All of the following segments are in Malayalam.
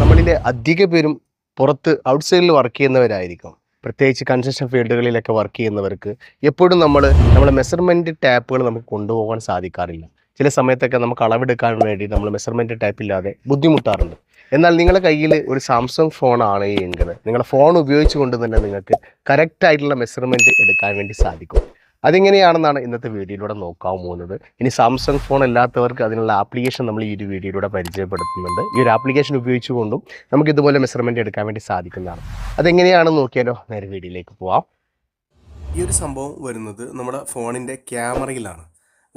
നമ്മളിലെ അധിക പേരും പുറത്ത് ഔട്ട്സൈഡിൽ വർക്ക് ചെയ്യുന്നവരായിരിക്കും. പ്രത്യേകിച്ച് കൺസ്ട്രക്ഷൻ ഫീൽഡുകളിലൊക്കെ വർക്ക് ചെയ്യുന്നവർക്ക് എപ്പോഴും നമ്മൾ നമ്മളെ മെഷർമെന്റ് ടാപ്പുകൾ നമുക്ക് കൊണ്ടുപോകാൻ സാധിക്കാറില്ല. ചില സമയത്തൊക്കെ നമുക്ക് അളവെടുക്കാൻ വേണ്ടി നമ്മൾ മെഷർമെന്റ് ടാപ്പ് ഇല്ലാതെ ബുദ്ധിമുട്ടാറുണ്ട്. എന്നാൽ നിങ്ങളുടെ കയ്യിൽ ഒരു സാംസങ് ഫോൺ ആണ് എങ്കിൽ നിങ്ങളുടെ ഫോൺ ഉപയോഗിച്ചുകൊണ്ട് തന്നെ നിങ്ങൾക്ക് കറക്റ്റായിട്ടുള്ള മെഷർമെന്റ് എടുക്കാൻ വേണ്ടി സാധിക്കും. അതെങ്ങനെയാണെന്നാണ് ഇന്നത്തെ വീഡിയോയിലൂടെ നോക്കാൻ പോകുന്നത്. ഇനി സാംസങ് ഫോൺ അല്ലാത്തവർക്ക് അതിനുള്ള ആപ്ലിക്കേഷൻ നമ്മൾ ഈ ഒരു വീഡിയോയിലൂടെ പരിചയപ്പെടുത്തുന്നുണ്ട്. ഈ ഒരു ആപ്ലിക്കേഷൻ ഉപയോഗിച്ചുകൊണ്ടും നമുക്ക് ഇതുപോലെ മെഷർമെന്റ് എടുക്കാൻ വേണ്ടി സാധിക്കുന്നതാണ്. അതെങ്ങനെയാണെന്ന് നോക്കിയാലോ നേരെ വീഡിയോയിലേക്ക് പോവാം. ഈ ഒരു സംഭവം വരുന്നത് നമ്മുടെ ഫോണിന്റെ ക്യാമറയിലാണ്.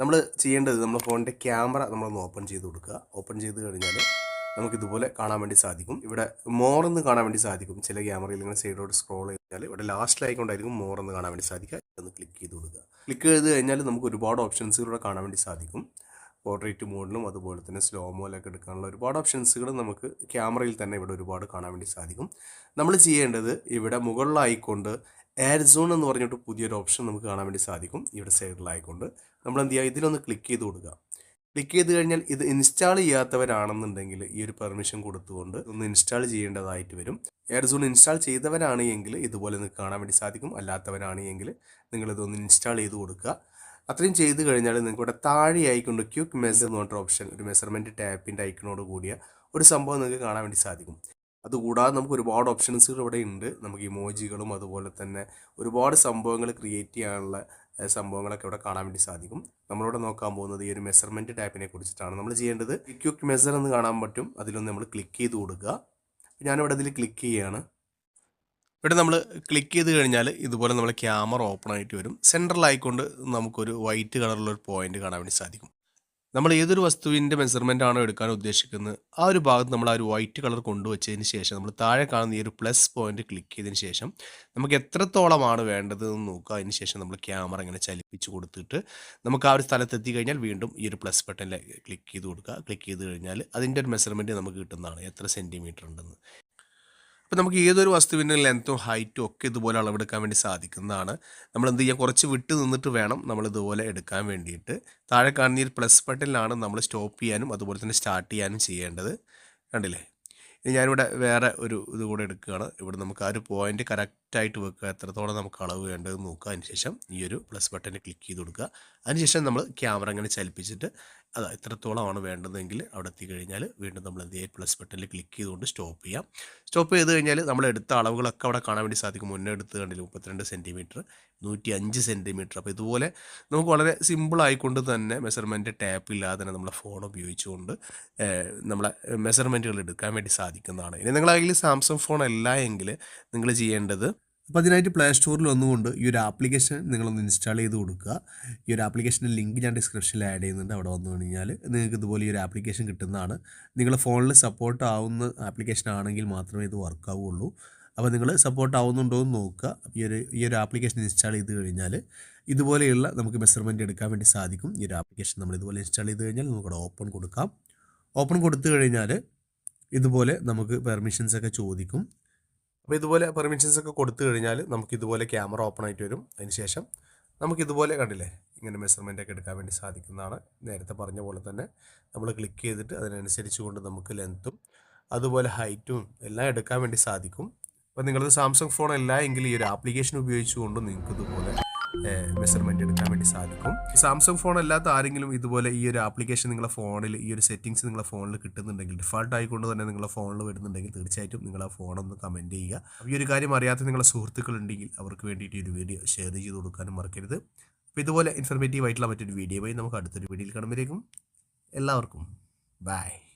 നമ്മൾ ചെയ്യേണ്ടത് നമ്മുടെ ഫോണിന്റെ ക്യാമറ നമ്മളൊന്ന് ഓപ്പൺ ചെയ്ത് കൊടുക്കുക. ഓപ്പൺ ചെയ്ത് കഴിഞ്ഞാൽ നമുക്കിതുപോലെ കാണാൻ വേണ്ടി സാധിക്കും. ഇവിടെ മോറെന്ന് കാണാൻ വേണ്ടി സാധിക്കും. ചില ക്യാമറയിൽ ഇങ്ങനെ സൈഡിലോട്ട് സ്ക്രോൾ ചെയ്താൽ ഇവിടെ ലാസ്റ്റ് ലാസ്റ്റിലായിക്കൊണ്ടായിരിക്കും മോർ എന്ന് കാണാൻ വേണ്ടി സാധിക്കുക. ഒന്ന് ക്ലിക്ക് ചെയ്ത് കൊടുക്കുക. ക്ലിക്ക് ചെയ്ത് കഴിഞ്ഞാൽ നമുക്ക് ഒരുപാട് ഓപ്ഷൻസുകൾ കാണാൻ വേണ്ടി സാധിക്കും. പോർട്രേറ്റ് മോഡിലും അതുപോലെ തന്നെ സ്ലോ മോലൊക്കെ എടുക്കാനുള്ള ഒരുപാട് ഓപ്ഷൻസുകൾ നമുക്ക് ക്യാമറയിൽ തന്നെ ഇവിടെ ഒരുപാട് കാണാൻ വേണ്ടി സാധിക്കും. നമ്മൾ ചെയ്യേണ്ടത് ഇവിടെ മുകളിലായിക്കൊണ്ട് എയർ സോൺ എന്ന് പറഞ്ഞിട്ട് പുതിയൊരു ഓപ്ഷൻ നമുക്ക് കാണാൻ വേണ്ടി സാധിക്കും. ഇവിടെ സൈഡിലായിക്കൊണ്ട് നമ്മൾ എന്ത് ചെയ്യുക? ഇതിലൊന്ന് ക്ലിക്ക് ചെയ്ത് കൊടുക്കുക. ക്ലിക്ക് ചെയ്ത് കഴിഞ്ഞാൽ ഇത് ഇൻസ്റ്റാൾ ചെയ്യാത്തവരാണെന്നുണ്ടെങ്കിൽ ഈ ഒരു പെർമിഷൻ കൊടുത്തുകൊണ്ട് ഒന്ന് ഇൻസ്റ്റാൾ ചെയ്യേണ്ടതായിട്ട് വരും. എയർ സോൺ ഇൻസ്റ്റാൾ ചെയ്തവരാണ് എങ്കിൽ ഇതുപോലെ നിങ്ങൾക്ക് കാണാൻ വേണ്ടി സാധിക്കും. അല്ലാത്തവരാണ് എങ്കിൽ നിങ്ങളിതൊന്ന് ഇൻസ്റ്റാൾ ചെയ്ത് കൊടുക്കുക. അത്രയും ചെയ്ത് കഴിഞ്ഞാൽ നിങ്ങൾക്ക് ഇവിടെ താഴെയായിക്കൊണ്ട് ക്യൂക്ക് മെസർ എന്ന് പറഞ്ഞിട്ട് ഓപ്ഷൻ ഒരു മെഷർമെന്റ് ടാപ്പിന്റെ ഐക്കണോട് കൂടിയ ഒരു സംഭവം നിങ്ങൾക്ക് കാണാൻ വേണ്ടി സാധിക്കും. അതുകൂടാതെ നമുക്ക് ഒരുപാട് ഓപ്ഷൻസുകൾ ഇവിടെ ഉണ്ട് നമുക്ക് ഇമോജികളും അതുപോലെ തന്നെ ഒരുപാട് സംഭവങ്ങൾ ക്രിയേറ്റ് ചെയ്യാനുള്ള സംഭവങ്ങളൊക്കെ ഇവിടെ കാണാൻ വേണ്ടി സാധിക്കും. നമ്മളിവിടെ നോക്കാൻ പോകുന്നത് ഈ ഒരു മെഷർമെന്റ് ടാപ്പിനെ കുറിച്ചിട്ടാണ്. നമ്മൾ ചെയ്യേണ്ടത് ക്യൂക്ക് മെസർ എന്ന് കാണാൻ പറ്റും. അതിലൊന്ന് നമ്മൾ ക്ലിക്ക് ചെയ്ത് കൊടുക്കുക. ഞാനിവിടെ ഇതിൽ ക്ലിക്ക് ചെയ്യുകയാണ് ഇവിടെ നമ്മൾ ക്ലിക്ക് ചെയ്ത് കഴിഞ്ഞാൽ ഇതുപോലെ നമ്മൾ ക്യാമറ ഓപ്പൺ ആയിട്ട് വരും. സെൻട്രൽ സെൻട്രലായിക്കൊണ്ട് നമുക്കൊരു വൈറ്റ് കളറിലൊരു പോയിന്റ് കാണാൻ വേണ്ടി സാധിക്കും. നമ്മൾ ഏതൊരു വസ്തുവിന്റെ മെഷർമെന്റ് ആണോ എടുക്കാൻ ഉദ്ദേശിക്കുന്നത് ആ ഒരു ഭാഗത്ത് നമ്മൾ ആ ഒരു വൈറ്റ് കളർ കൊണ്ടുവച്ചതിന് ശേഷം നമ്മൾ താഴെ കാണുന്ന ഈ ഒരു പ്ലസ് പോയിന്റ് ക്ലിക്ക് ചെയ്തതിന് ശേഷം നമുക്ക് എത്രത്തോളമാണ് വേണ്ടത് എന്ന് നോക്കുക. അതിന് ശേഷം നമ്മൾ ക്യാമറ ഇങ്ങനെ ചലിപ്പിച്ച് കൊടുത്തിട്ട് നമുക്ക് ആ ഒരു സ്ഥലത്ത് എത്തി കഴിഞ്ഞാൽ വീണ്ടും ഈ ഒരു പ്ലസ് ബട്ടണിൽ ക്ലിക്ക് ചെയ്ത് കൊടുക്കുക. ക്ലിക്ക് ചെയ്ത് കഴിഞ്ഞാൽ അതിന്റെ ഒരു മെഷർമെന്റ് നമുക്ക് കിട്ടുന്നതാണ് എത്ര സെന്റിമീറ്റർ ഉണ്ടെന്ന്. അപ്പോൾ നമുക്ക് ഏതൊരു വസ്തുവിന്റെ ലെങ്ത്തും ഹൈറ്റും ഒക്കെ ഇതുപോലെ അളവെടുക്കാൻ വേണ്ടി സാധിക്കുന്നതാണ്. നമ്മൾ എന്ത് ചെയ്യുക കുറച്ച് വിട്ട് നിന്നിട്ട് വേണം നമ്മൾ ഇതുപോലെ എടുക്കാൻ വേണ്ടിയിട്ട്. താഴെ കാണുന്ന ഈ പ്ലസ് ബട്ടണിലാണ് നമ്മൾ സ്റ്റോപ്പ് ചെയ്യാനും അതുപോലെ തന്നെ സ്റ്റാർട്ട് ചെയ്യാനും ചെയ്യേണ്ടത്. കണ്ടില്ലേ? ഇനി ഞാനിവിടെ വേറെ ഒരു ഇത് കൂടെ എടുക്കുകയാണ്. ഇവിടെ നമുക്ക് ആ ഒരു പോയിന്റ് കറക്റ്റായിട്ട് വെക്കുക. എത്രത്തോളം നമുക്ക് അളവ് വേണ്ടതെന്ന് നോക്കുക. അതിനുശേഷം ഈ ഒരു പ്ലസ് ബട്ടൺ ക്ലിക്ക് ചെയ്ത് കൊടുക്കുക. അതിനുശേഷം നമ്മൾ ക്യാമറ അങ്ങനെ ചലിപ്പിച്ചിട്ട് അത് എത്രത്തോളമാണ് വേണ്ടതെങ്കിൽ അവിടെ എത്തിക്കഴിഞ്ഞാൽ വീണ്ടും നമ്മൾ എന്ത് ചെയ്യുക പ്ലസ് ബട്ടണിൽ ക്ലിക്ക് ചെയ്തുകൊണ്ട് സ്റ്റോപ്പ് ചെയ്യാം. സ്റ്റോപ്പ് ചെയ്ത് കഴിഞ്ഞാൽ നമ്മൾ എടുത്ത അളവുകളൊക്കെ അവിടെ കാണാൻ വേണ്ടി സാധിക്കും. മുന്നേ എടുത്ത് കണ്ടില്ല? മുപ്പത്തിരണ്ട് സെന്റിമീറ്റർ നൂറ്റി അഞ്ച് സെന്റിമീറ്റർ അപ്പോൾ ഇതുപോലെ നമുക്ക് വളരെ സിമ്പിൾ ആയിക്കൊണ്ട് തന്നെ മെഷർമെന്റ് ടാപ്പ് ഇല്ലാതെ തന്നെ നമ്മളെ ഫോൺ ഉപയോഗിച്ചുകൊണ്ട് നമ്മളെ മെഷർമെന്റുകൾ എടുക്കാൻ വേണ്ടി സാധിക്കുന്നതാണ്. ഇനി നിങ്ങളെ കയ്യിൽ സാംസങ് ഫോൺ അല്ല എങ്കിൽ നിങ്ങൾ ചെയ്യേണ്ടത് അപ്പോൾ അതിനായിട്ട് പ്ലേ സ്റ്റോറിൽ വന്നുകൊണ്ട് ഈ ഒരു ആപ്ലിക്കേഷൻ നിങ്ങളൊന്ന് ഇൻസ്റ്റാൾ ചെയ്ത് കൊടുക്കുക. ഈ ഒരു ആപ്ലിക്കേഷന്റെ ലിങ്ക് ഞാൻ ഡിസ്ക്രിപ്ഷനിൽ ആഡ് ചെയ്യുന്നുണ്ട്. അവിടെ വന്നു കഴിഞ്ഞാൽ നിങ്ങൾക്ക് ഇതുപോലെ ഈ ഒരു ആപ്ലിക്കേഷൻ കിട്ടുന്നതാണ്. നിങ്ങളുടെ ഫോണിൽ സപ്പോർട്ട് ആവുന്ന ആപ്ലിക്കേഷൻ ആണെങ്കിൽ മാത്രമേ ഇത് വർക്ക് ആവുകയുള്ളൂ അപ്പോൾ നിങ്ങൾ സപ്പോർട്ട് ആവുന്നുണ്ടോ എന്ന് നോക്കുക. ഈ ഒരു ഈ ഒരു ആപ്ലിക്കേഷൻ ഇൻസ്റ്റാൾ ചെയ്ത് കഴിഞ്ഞാൽ ഇതുപോലെയുള്ള നമുക്ക് മെഷർമെന്റ് എടുക്കാൻ വേണ്ടി സാധിക്കും. ഈ ഒരു ആപ്ലിക്കേഷൻ നമ്മൾ ഇതുപോലെ ഇൻസ്റ്റാൾ ചെയ്ത് കഴിഞ്ഞാൽ നമുക്കവിടെ ഓപ്പൺ കൊടുക്കാം. ഓപ്പൺ കൊടുത്തു കഴിഞ്ഞാൽ ഇതുപോലെ നമുക്ക് പെർമിഷൻസ് ഒക്കെ ചോദിക്കും. അപ്പോൾ ഇതുപോലെ പെർമിഷൻസ് ഒക്കെ കൊടുത്തു കഴിഞ്ഞാൽ നമുക്ക് ഇതുപോലെ ക്യാമറ ഓപ്പൺ ആയിട്ട് വരും. അതിനുശേഷം നമുക്ക് ഇതുപോലെ കണ്ടില്ലേ ഇങ്ങനെ മെഷർമെന്റ് ഒക്കെ എടുക്കാൻ വേണ്ടി സാധിക്കുന്നതാണ്. നേരത്തെ പറഞ്ഞ പോലെ തന്നെ നമ്മൾ ക്ലിക്ക് ചെയ്തിട്ട് അതിനനുസരിച്ച് കൊണ്ട് നമുക്ക് ലെങ്ത്തും അതുപോലെ ഹൈറ്റും എല്ലാം എടുക്കാൻ വേണ്ടി സാധിക്കും. അപ്പോൾ നിങ്ങളത് സാംസങ് ഫോൺ അല്ല എങ്കിൽ ഈ ഒരു ആപ്ലിക്കേഷൻ ഉപയോഗിച്ചുകൊണ്ട് നിങ്ങൾക്ക് ഇതുപോലെ മെഷർമെന്റ് എടുക്കാൻ വേണ്ടി സാധിക്കും. സാംസങ് ഫോൺ അല്ലാത്ത ആരെങ്കിലും ഇതുപോലെ ഈ ഒരു ആപ്ലിക്കേഷൻ നിങ്ങളുടെ ഫോണിൽ ഈ ഒരു സെറ്റിംഗ്സ് നിങ്ങളുടെ ഫോണിൽ കിട്ടുന്നുണ്ടെങ്കിൽ ഡിഫാൾട്ട് ആയിക്കൊണ്ട് തന്നെ നിങ്ങളുടെ ഫോണിൽ വരുന്നുണ്ടെങ്കിൽ തീർച്ചയായിട്ടും നിങ്ങൾ ആ ഫോണൊന്ന് കമന്റ് ചെയ്യുക. ഈ ഒരു കാര്യം അറിയാത്ത നിങ്ങളുടെ സുഹൃത്തുക്കളുണ്ടെങ്കിൽ അവർക്ക് വേണ്ടിയിട്ട് ഒരു വീഡിയോ ഷെയർ ചെയ്ത് കൊടുക്കാനും മറക്കരുത്. അപ്പോൾ ഇതുപോലെ ഇൻഫർമേറ്റീവ് ആയിട്ടുള്ള മറ്റൊരു വീഡിയോയുമായി നമുക്ക് അടുത്തൊരു വീഡിയോയിൽ കാണുമ്പോഴേക്കും എല്ലാവർക്കും ബൈ